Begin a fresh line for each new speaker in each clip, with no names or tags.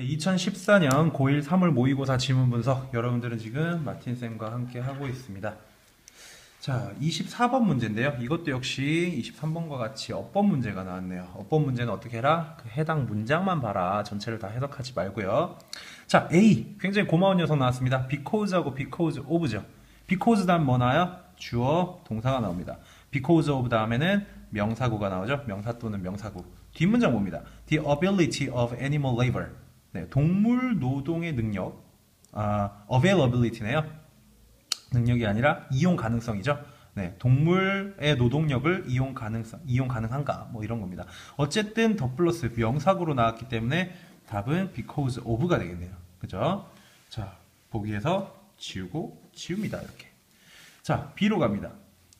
2014년 고1 3월 모의고사 지문 분석 여러분들은 지금 마틴 쌤과 함께 하고 있습니다. 자, 24번 문제인데요. 이것도 역시 23번과 같이 어법 문제가 나왔네요. 어법 문제는 어떻게 해라? 그 해당 문장만 봐라. 전체를 다 해석하지 말고요. 자, A. 굉장히 고마운 녀석 나왔습니다. because하고 because of죠. because 다음 뭐 나와요? 주어, 동사가 나옵니다. because of 다음에는 명사구가 나오죠. 명사 또는 명사구. 뒷문장 봅니다. The ability of animal labor. 네, 동물 노동의 능력, 아, availability네요. 능력이 아니라 이용 가능성이죠. 네, 동물의 노동력을 이용 가능성, 이용 가능한가, 뭐 이런 겁니다. 어쨌든 더 플러스 명사구로 나왔기 때문에 답은 because of가 되겠네요. 그죠? 자, 보기에서 지우고 지웁니다. 이렇게. 자, B로 갑니다.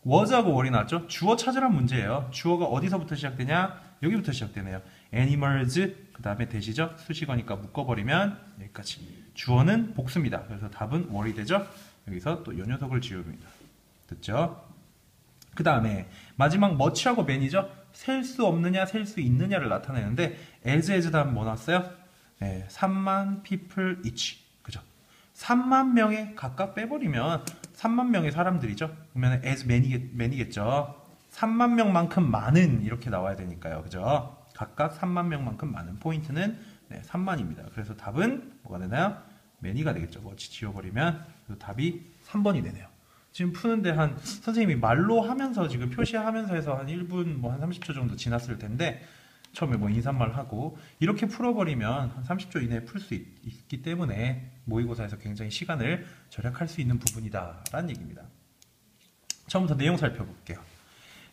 was하고 월이 나왔죠? 주어 찾으란 문제예요. 주어가 어디서부터 시작되냐? 여기부터 시작되네요. Animals, 그 다음에 대시죠? 수식어니까 묶어버리면 여기까지. 주어는 복수입니다. 그래서 답은 월이 되죠? 여기서 또 요 녀석을 지웁니다. 됐죠? 그 다음에 마지막 much하고 man이죠? 셀 수 없느냐, 셀 수 있느냐를 나타내는데 as, as 다음 뭐 나왔어요? 네, 3만 people each. 그죠? 3만 명에 각각 빼버리면 3만 명의 사람들이죠? 그러면 as many, many겠죠? 3만 명만큼 많은 이렇게 나와야 되니까요. 그죠? 각각 3만 명만큼 많은 포인트는 네, 3만입니다. 그래서 답은 뭐가 되나요? many가 되겠죠. 뭐 지워버리면 답이 3번이 되네요. 지금 푸는데 한 선생님이 말로 하면서 지금 표시하면서 해서 한 1분 뭐 한 30초 정도 지났을 텐데 처음에 뭐 인사말 하고 이렇게 풀어버리면 한 30초 이내에 풀 수 있기 때문에 모의고사에서 굉장히 시간을 절약할 수 있는 부분이다라는 얘기입니다. 처음부터 내용 살펴볼게요.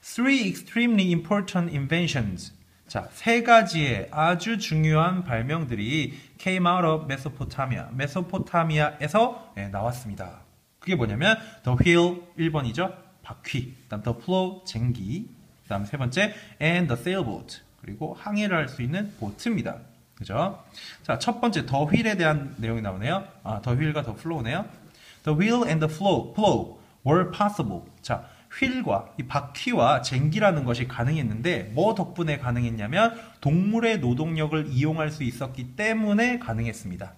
Three extremely important inventions. 자, 세 가지의 아주 중요한 발명들이 came out of Mesopotamia. 메소포타미아에서 네, 나왔습니다. 그게 뭐냐면 the wheel 1번이죠. 바퀴. 그다음 the plow 쟁기. 그다음 세 번째 and the sailboat. 그리고 항해를 할 수 있는 보트입니다. 그죠? 자, 첫 번째 더 휠에 대한 내용이 나오네요. 아, 더 휠과 더 플로우네요. The wheel and the flow, flow were possible. 자, 휠과 이 바퀴와 쟁기라는 것이 가능했는데 뭐 덕분에 가능했냐면 동물의 노동력을 이용할 수 있었기 때문에 가능했습니다.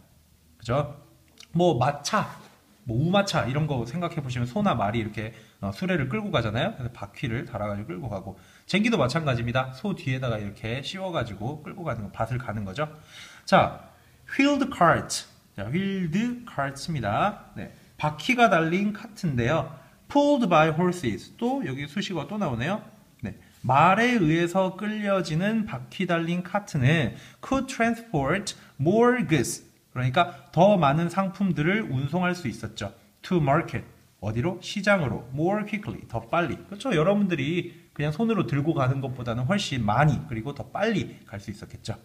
그죠? 뭐 마차, 뭐 우마차 이런 거 생각해 보시면 소나 말이 이렇게 어, 수레를 끌고 가잖아요. 그래서 바퀴를 달아가지고 끌고 가고 쟁기도 마찬가지입니다. 소 뒤에다가 이렇게 씌워가지고 끌고 가는 거, 밭을 가는 거죠. 자, wheeled cart, 자, wheeled cart입니다. 네, 바퀴가 달린 카트인데요. Pulled by horses. 또 여기 수식어 또 나오네요. 네. 말에 의해서 끌려지는 바퀴 달린 카트는 could transport more goods. 그러니까 더 많은 상품들을 운송할 수 있었죠. to market. 어디로? 시장으로. more quickly. 더 빨리. 그렇죠. 여러분들이 그냥 손으로 들고 가는 것보다는 훨씬 많이 그리고 더 빨리 갈 수 있었겠죠.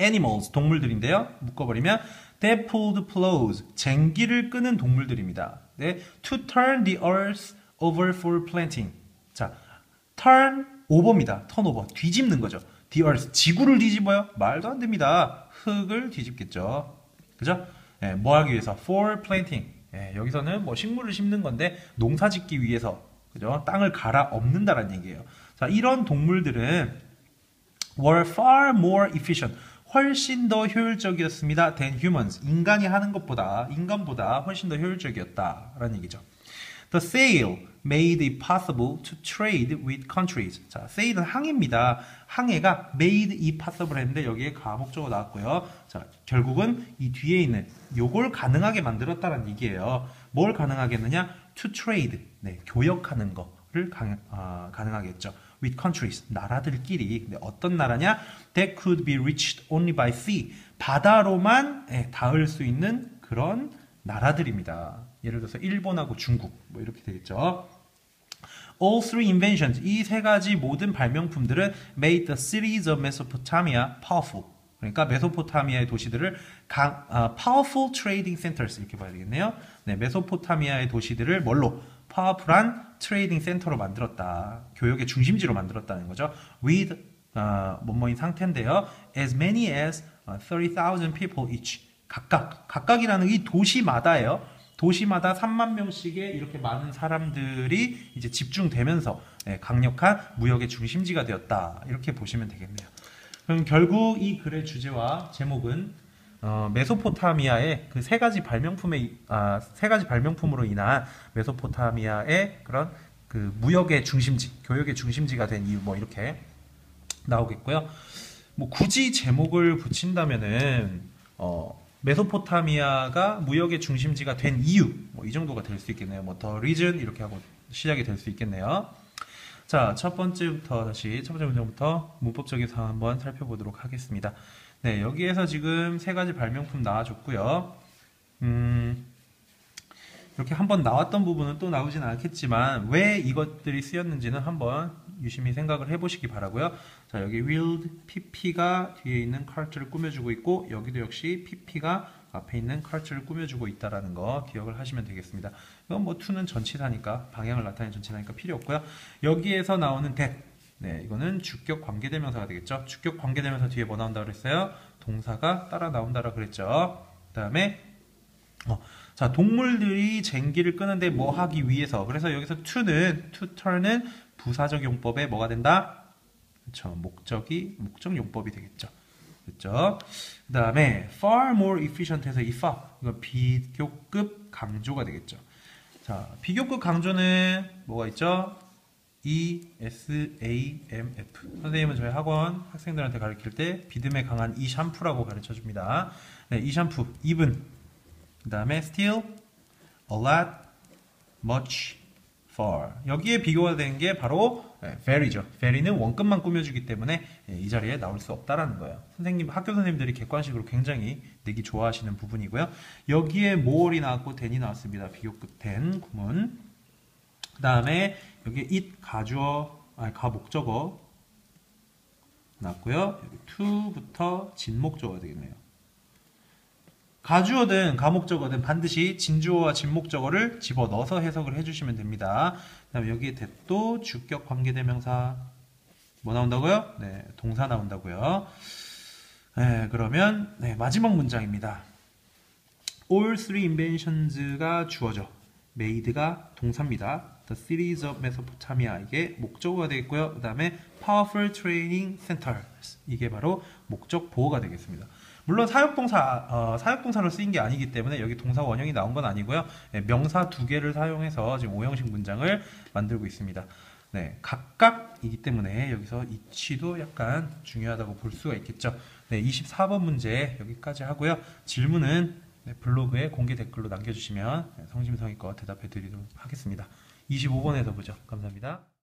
animals. 동물들인데요. 묶어버리면 they pulled plows. 쟁기를 끄는 동물들입니다. 네, to turn the earth over for planting. 자, turn over입니다. over. 뒤집는 거죠. the earth. 지구를 뒤집어요? 말도 안 됩니다. 흙을 뒤집겠죠. 그죠? 네, 뭐 하기 위해서? for planting. 네, 여기서는 뭐 식물을 심는 건데 농사 짓기 위해서 그죠? 땅을 갈아 엎는다라는 얘기예요. 자, 이런 동물들은 were far more efficient. 훨씬 더 효율적이었습니다. than humans. 인간이 하는 것보다, 인간보다 훨씬 더 효율적이었다라는 얘기죠. The sail made it possible to trade with countries. 자, sail은 항해입니다. 항해가 made it possible 했는데 여기에 가목적으로 나왔고요. 자, 결국은 이 뒤에 있는 요걸 가능하게 만들었다는 얘기예요. 뭘 가능하게 했느냐? to trade. 네, 교역하는 거를 가, 어, 가능하겠죠. With countries 나라들끼리 어떤 나라냐 that could be reached only by sea 바다로만 예, 닿을 수 있는 그런 나라들입니다. 예를 들어서 일본하고 중국 뭐 이렇게 되겠죠. All three inventions 이 세 가지 모든 발명품들은 made the cities of Mesopotamia powerful. 그러니까 메소포타미아의 도시들을 강, 아, powerful trading centers 이렇게 봐야 되겠네요. 네, 메소포타미아의 도시들을 뭘로 파워풀한 트레이딩 센터로 만들었다. 교역의 중심지로 만들었다는 거죠. with 어, 뭐뭐인 상태인데요. as many as 30,000 people each. 각각 각각이라는 이 도시마다예요. 도시마다 3만 명씩의 이렇게 많은 사람들이 이제 집중되면서 네, 강력한 무역의 중심지가 되었다. 이렇게 보시면 되겠네요. 그럼 결국 이 글의 주제와 제목은 어, 메소포타미아의 그 세 가지 발명품의 아, 세 가지 발명품으로 인한 메소포타미아의 그런 그 무역의 중심지, 교역의 중심지가 된 이유 뭐 이렇게 나오겠고요. 뭐 굳이 제목을 붙인다면은 어, 메소포타미아가 무역의 중심지가 된 이유 뭐 이 정도가 될 수 있겠네요. 뭐 더 리즌 이렇게 하고 시작이 될 수 있겠네요. 자, 첫 번째부터 다시 첫 번째 문장부터 문법적인 사항 한번 살펴보도록 하겠습니다. 네, 여기에서 지금 세 가지 발명품 나와줬고요. 음, 이렇게 한번 나왔던 부분은 또 나오진 않겠지만 왜 이것들이 쓰였는지는 한번 유심히 생각을 해보시기 바라고요. 자, 여기 willed pp가 뒤에 있는 카르트를 꾸며주고 있고 여기도 역시 pp가 앞에 있는 카르트를 꾸며주고 있다라는 거 기억을 하시면 되겠습니다. 이건 뭐 to는 전치사니까 방향을 나타내는 전치사니까 필요 없고요. 여기에서 나오는 that 네, 이거는 주격 관계대명사가 되겠죠. 주격 관계대명사 뒤에 뭐 나온다 그랬어요? 동사가 따라 나온다라 그랬죠. 그다음에 어, 자, 동물들이 쟁기를 끄는데 뭐 하기 위해서. 그래서 여기서 to는, to turn은 부사적 용법에 뭐가 된다? 그렇죠. 목적이, 목적 용법이 되겠죠. 됐죠? 그 다음에 far more efficient에서 이 far, 이거 비교급 강조가 되겠죠. 자, 비교급 강조는 뭐가 있죠? E, S, A, M, F. 선생님은 저희 학원 학생들한테 가르칠 때 비듬에 강한 이 샴푸라고 가르쳐 줍니다. 네, 이 샴푸, even, 그 다음에 still, a lot, much, far. 여기에 비교가 되는 게 바로 very죠. very는 원급만 꾸며주기 때문에 이 자리에 나올 수 없다라는 거예요. 선생님, 학교 선생님들이 객관식으로 굉장히 내기 좋아하시는 부분이고요. 여기에 more이 나왔고 than이 나왔습니다. 비교급 than 구문. 그 다음에 여기 it 가주어, 아니 가 목적어 나왔고요. 여기 to부터 진목적어가 되겠네요. 가주어든 가목적어든 반드시 진주어와 진목적어를 집어넣어서 해석을 해주시면 됩니다. 그 다음에 여기에 대또 주격 관계대명사 뭐 나온다고요? 네, 동사 나온다고요. 네, 그러면 네, 마지막 문장입니다. All three inventions가 주어죠. made가 동사입니다. The cities of Mesopotamia 이게 목적어가 되겠고요. 그 다음에 powerful training centers 이게 바로 목적 보호가 되겠습니다. 물론 사역동사 어, 사역동사로 쓰인 게 아니기 때문에 여기 동사 원형이 나온 건 아니고요. 네, 명사 두 개를 사용해서 지금 오형식 문장을 만들고 있습니다. 네, 각각이기 때문에 여기서 이치도 약간 중요하다고 볼 수가 있겠죠. 네, 24번 문제 여기까지 하고요. 질문은 네, 블로그에 공개 댓글로 남겨주시면 성심성의껏 대답해 드리도록 하겠습니다. 25번에서 보죠. 감사합니다.